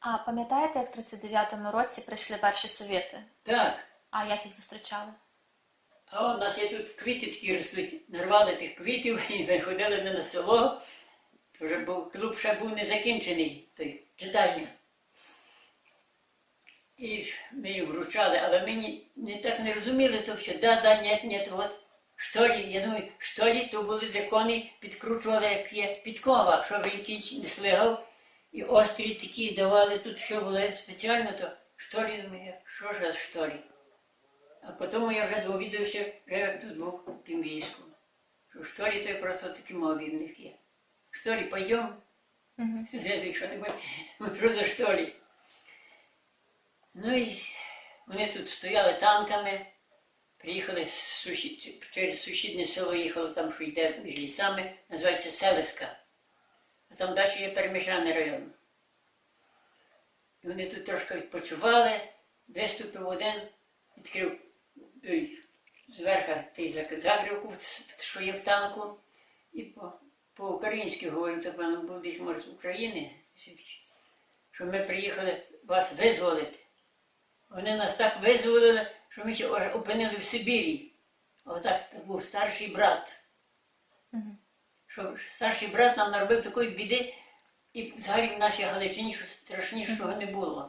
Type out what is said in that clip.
А пам'ятаєте, як в 39-му році прийшли перші совєти? Так. А як їх зустрічали? А у нас є тут квіти такі ростуть. Нарвали тих квітів і виходили ми на село. Вже був, клуб ще був не закінчений, той читальня. І ми їх вручали, але ми ні, не так не розуміли, то що да, да, ні, ні, от штолі, я думаю, штолі то були для коней, підкручували, як є підкова, щоб якийсь не слигав. І острі такі давали тут, що були спеціально, то штолі, думаю, що ж за штолі? А потім я вже довідався, вже як тут був в тим війську. Що в шторі то просто такі мові в них є. В шторі пойдемо, що що за шторі. Ну і вони тут стояли танками, приїхали з сусід, через сусіднє село їхали там, що йде між лісами, називається Селиска. Там далі є переміжаний район. І вони тут трошки відпочивали, виступив один, відкрив той, зверху той закрівку, що є в танку, і по, по-українськи говорив, то певно був може з України, що ми приїхали вас визволити. Вони нас так визволили, що ми ще опинили в Сибірі. Отак так був старший брат. Мгм. Що старший брат нам наробив такої біди, і взагалі в нашій Галичині що страшнішого не було.